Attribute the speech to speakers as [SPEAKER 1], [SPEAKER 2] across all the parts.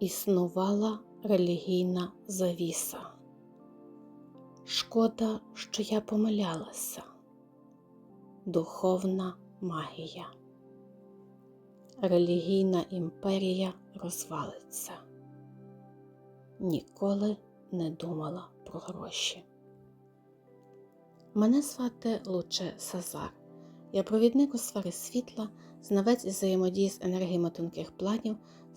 [SPEAKER 1] Існувала релігійна завіса. Шкода, що я помилялася. Духовна магія. Релігійна імперія розвалиться. Ніколи не думала про гроші. Мене звати Луче Сазар. Я провідник у сфері світла, знавець із взаємодії з енергіями тонких планів,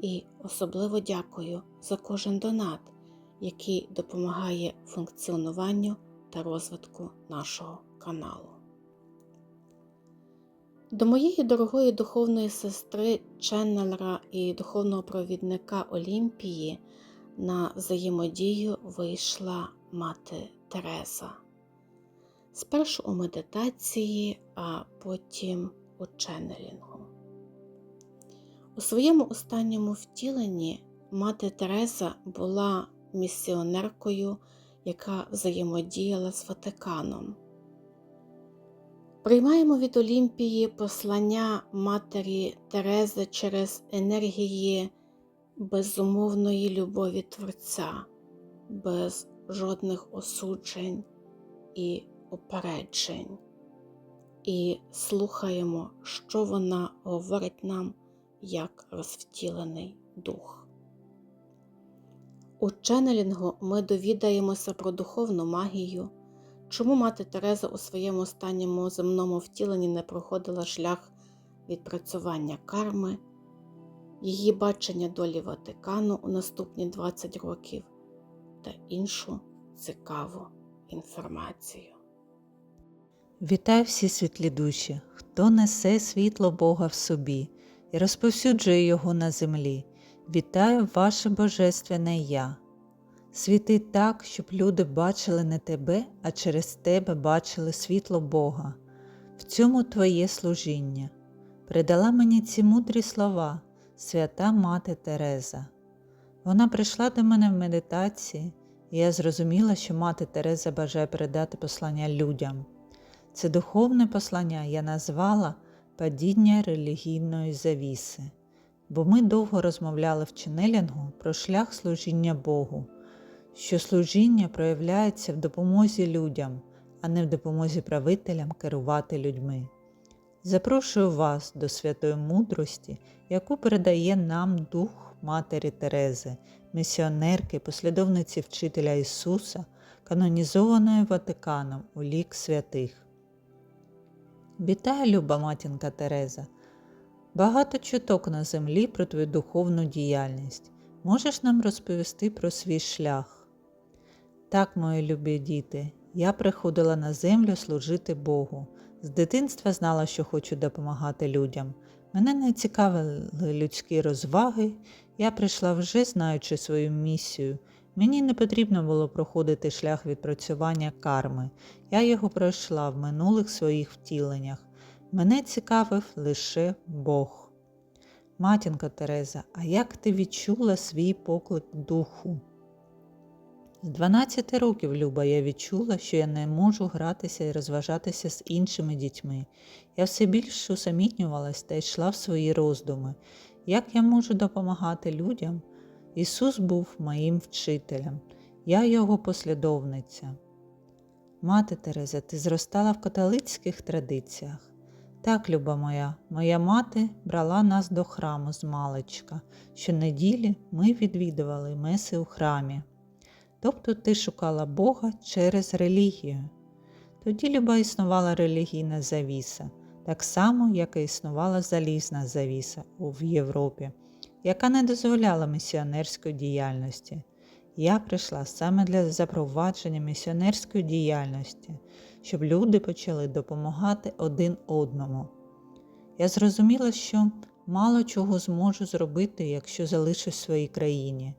[SPEAKER 1] і особливо дякую за кожен донат, який допомагає функціонуванню та розвитку нашого каналу. До моєї дорогої духовної сестри, ченнелера і духовного провідника Олімпії на взаємодію вийшла мати Тереза. Спершу у медитації, а потім у ченнелінгу. У своєму останньому втіленні мати Тереза була місіонеркою, яка взаємодіяла з Ватиканом. Приймаємо від Олімпії послання Матері Терези через енергії безумовної любові Творця, без жодних осуджень і опереджень, і слухаємо, що вона говорить нам як розвтілений дух. У ченнелінгу ми довідаємося про духовну магію. Чому мати Тереза у своєму останньому земному втіленні не проходила шлях відпрацювання карми, її бачення долі Ватикану у наступні 20 років та іншу цікаву інформацію.
[SPEAKER 2] Вітаю всі світлі душі, хто несе світло Бога в собі і розповсюджує його на землі. Вітаю ваше Божественне Я. Світи так, щоб люди бачили не тебе, а через тебе бачили світло Бога. В цьому Твоє служіння. Придала мені ці мудрі слова, свята Мати Тереза. Вона прийшла до мене в медитації, і я зрозуміла, що мати Тереза бажає передати послання людям. Це духовне послання я назвала Падіння релігійної завіси, бо ми довго розмовляли в ченелінгу про шлях служіння Богу що служіння проявляється в допомозі людям, а не в допомозі правителям керувати людьми. Запрошую вас до святої мудрості, яку передає нам Дух Матері Терези, місіонерки, послідовниці вчителя Ісуса, канонізованої Ватиканом у лік святих. Вітаю, люба матінка Тереза! Багато чуток на землі про твою духовну діяльність. Можеш нам розповісти про свій шлях? Так, мої любі діти, я приходила на землю служити Богу. З дитинства знала, що хочу допомагати людям. Мене не цікавили людські розваги, я прийшла вже знаючи свою місію. Мені не потрібно було проходити шлях відпрацювання карми. Я його пройшла в минулих своїх втіленнях. Мене цікавив лише Бог. Матінко Тереза, а як ти відчула свій поклик духу? З 12 років, Люба, я відчула, що я не можу гратися і розважатися з іншими дітьми. Я все більш усамітнювалась та йшла в свої роздуми. Як я можу допомагати людям? Ісус був моїм вчителем, я його послідовниця. Мати Тереза, ти зростала в католицьких традиціях. Так, люба моя, моя мати брала нас до храму з маличка. Щонеділі ми відвідували меси у храмі. Тобто ти шукала Бога через релігію. Тоді люба існувала релігійна завіса, так само, як і існувала залізна завіса в Європі, яка не дозволяла місіонерської діяльності. Я прийшла саме для запровадження місіонерської діяльності, щоб люди почали допомагати один одному. Я зрозуміла, що мало чого зможу зробити, якщо залишусь в своїй країні.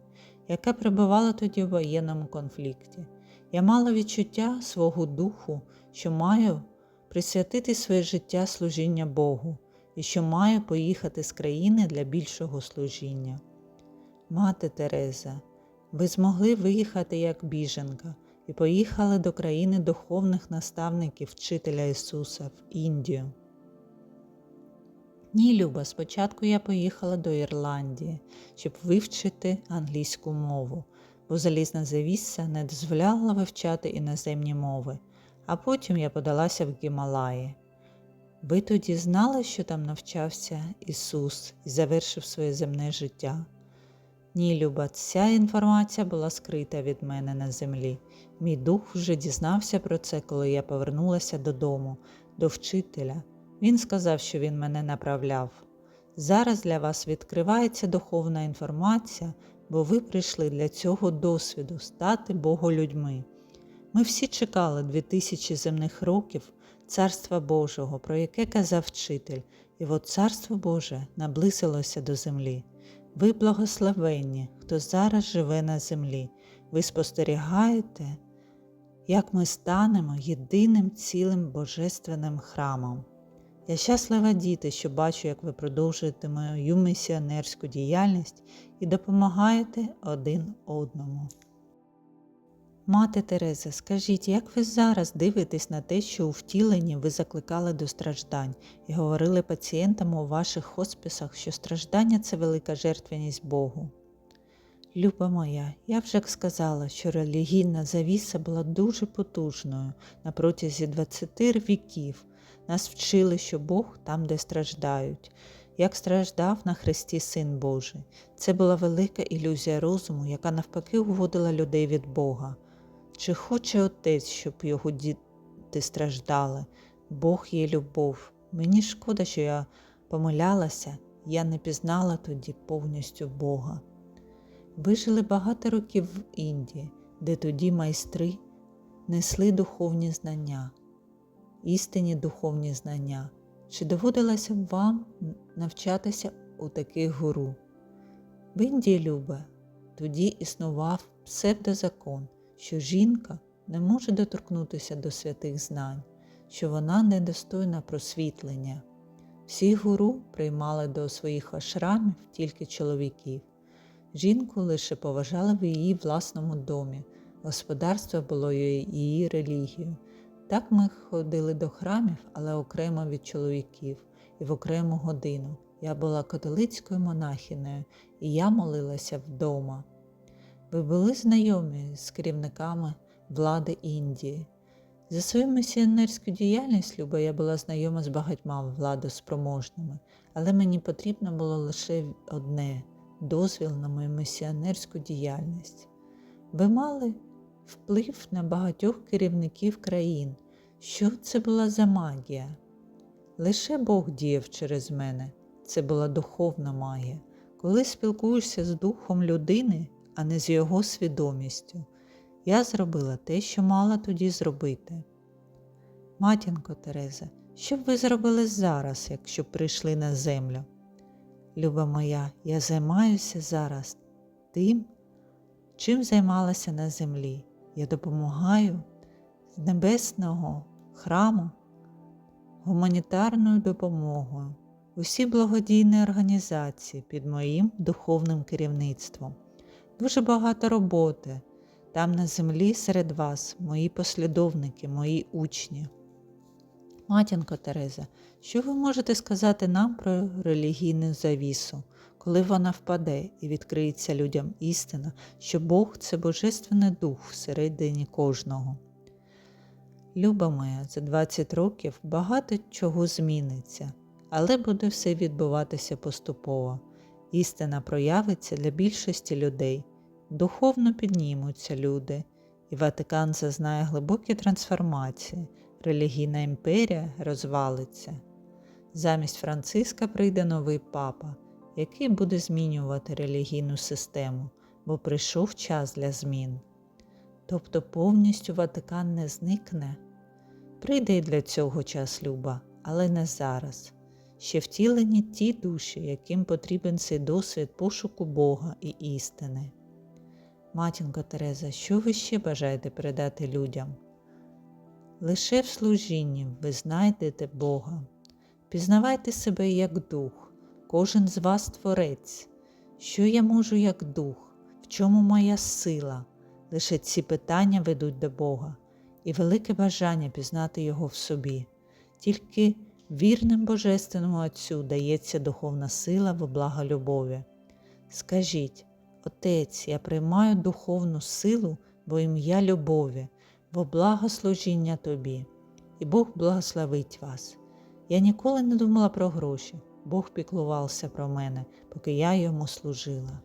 [SPEAKER 2] яке перебувало тоді в воєнному конфлікті. Я мала відчуття свого духу, що маю присвятити своє життя служіння Богу і що маю поїхати з країни для більшого служіння. Мати Тереза, ви змогли виїхати як біженка і поїхали до країни духовних наставників вчителя Ісуса в Індію. Ні, Люба, спочатку я поїхала до Ірландії, щоб вивчити англійську мову, бо залізна завісся не дозволяла вивчати іноземні мови, а потім я подалася в Гімалаї. Ви тоді знали, що там навчався Ісус і завершив своє земне життя? Ні, Люба, ця інформація була скрита від мене на землі. Мій дух вже дізнався про це, коли я повернулася додому, до вчителя. Він сказав, що він мене направляв. Зараз для вас відкривається духовна інформація, бо ви прийшли для цього досвіду стати Боголюдьми. Ми всі чекали дві тисячі земних років Царства Божого, про яке казав вчитель, і от Царство Боже наблизилося до землі. Ви благословенні, хто зараз живе на землі. Ви спостерігаєте, як ми станемо єдиним цілим божественним храмом. Я щаслива діти, що бачу, як ви продовжуєте мою місіонерську діяльність і допомагаєте один одному. Мати Тереза, скажіть, як ви зараз дивитесь на те, що у втіленні ви закликали до страждань і говорили пацієнтам у ваших хосписах, що страждання це велика жертвеність Богу? Люба моя, я вже сказала, що релігійна завіса була дуже потужною на протязі 20 віків. Нас вчили, що Бог там, де страждають, як страждав на Христі Син Божий. Це була велика ілюзія розуму, яка навпаки уводила людей від Бога. Чи хоче отець, щоб його діти страждали? Бог є любов. Мені шкода, що я помилялася, я не пізнала тоді повністю Бога. Ви жили багато років в Індії, де тоді майстри несли духовні знання, істинні духовні знання. Чи доводилося б вам навчатися у таких гуру? В Індії, Любе, тоді існував псевдозакон, що жінка не може доторкнутися до святих знань, що вона недостойна просвітлення. Всі гуру приймали до своїх ашрамів тільки чоловіків. Жінку лише поважали в її власному домі, господарство було її релігією. Так ми ходили до храмів, але окремо від чоловіків і в окрему годину. Я була католицькою монахинею, і я молилася вдома. Ви були знайомі з керівниками влади Індії. За свою місіонерську діяльність, Люба, я була знайома з багатьма владоспроможними, але мені потрібно було лише одне дозвіл на мою місіонерську діяльність. Ви мали вплив на багатьох керівників країн. Що це була за магія? Лише Бог діяв через мене. Це була духовна магія. Коли спілкуєшся з духом людини, а не з його свідомістю, я зробила те, що мала тоді зробити. Матінко Тереза, що б ви зробили зараз, якщо б прийшли на землю? Люба моя, я займаюся зараз тим, чим займалася на землі. Я допомагаю з небесного храму гуманітарною допомогою, усі благодійні організації під моїм духовним керівництвом. Дуже багато роботи. Там на землі серед вас, мої послідовники, мої учні. Матінко Тереза, що ви можете сказати нам про релігійну завісу, коли вона впаде і відкриється людям істина, що Бог це Божественний дух всередині кожного? Люба моя, за 20 років багато чого зміниться, але буде все відбуватися поступово. Істина проявиться для більшості людей, духовно піднімуться люди, і Ватикан зазнає глибокі трансформації, релігійна імперія розвалиться. Замість Франциска прийде новий папа, який буде змінювати релігійну систему, бо прийшов час для змін. Тобто повністю Ватикан не зникне. Прийде й для цього час люба, але не зараз. Ще втілені ті душі, яким потрібен цей досвід пошуку Бога і істини. Матінко Тереза, що ви ще бажаєте передати людям? Лише в служінні ви знайдете Бога. Пізнавайте себе як дух, кожен з вас творець. Що я можу як дух, в чому моя сила? Лише ці питання ведуть до Бога і велике бажання пізнати Його в собі. Тільки вірним Божественному Отцю дається духовна сила в блага любові. Скажіть, Отець, я приймаю духовну силу во ім'я любові, во благослужіння Тобі, і Бог благословить вас. Я ніколи не думала про гроші. Бог піклувався про мене, поки я йому служила.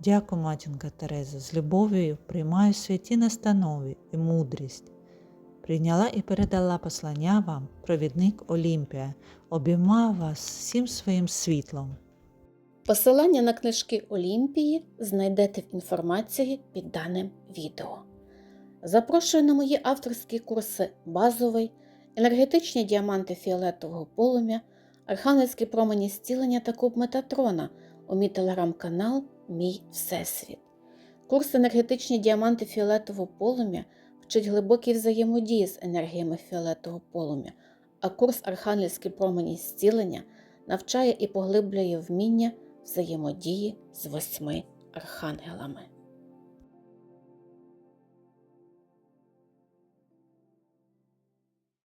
[SPEAKER 2] Дякую, матінка Тереза, з любов'ю приймаю святі настанови і мудрість. Прийняла і передала послання вам, провідник Олімпія, обіймаю вас всім своїм світлом.
[SPEAKER 1] Посилання на книжки Олімпії знайдете в інформації під даним відео. Запрошую на мої авторські курси базовий, енергетичні діаманти фіолетового полум'я, архангельські промені зцілення та куб Метатрона у мій телеграм-канал Мій Всесвіт. Курс енергетичні діаманти фіолетового полум'я вчить глибокій взаємодії з енергіями фіолетового полум'я, а курс Архангельські промені зцілення навчає і поглиблює вміння взаємодії з восьми архангелами.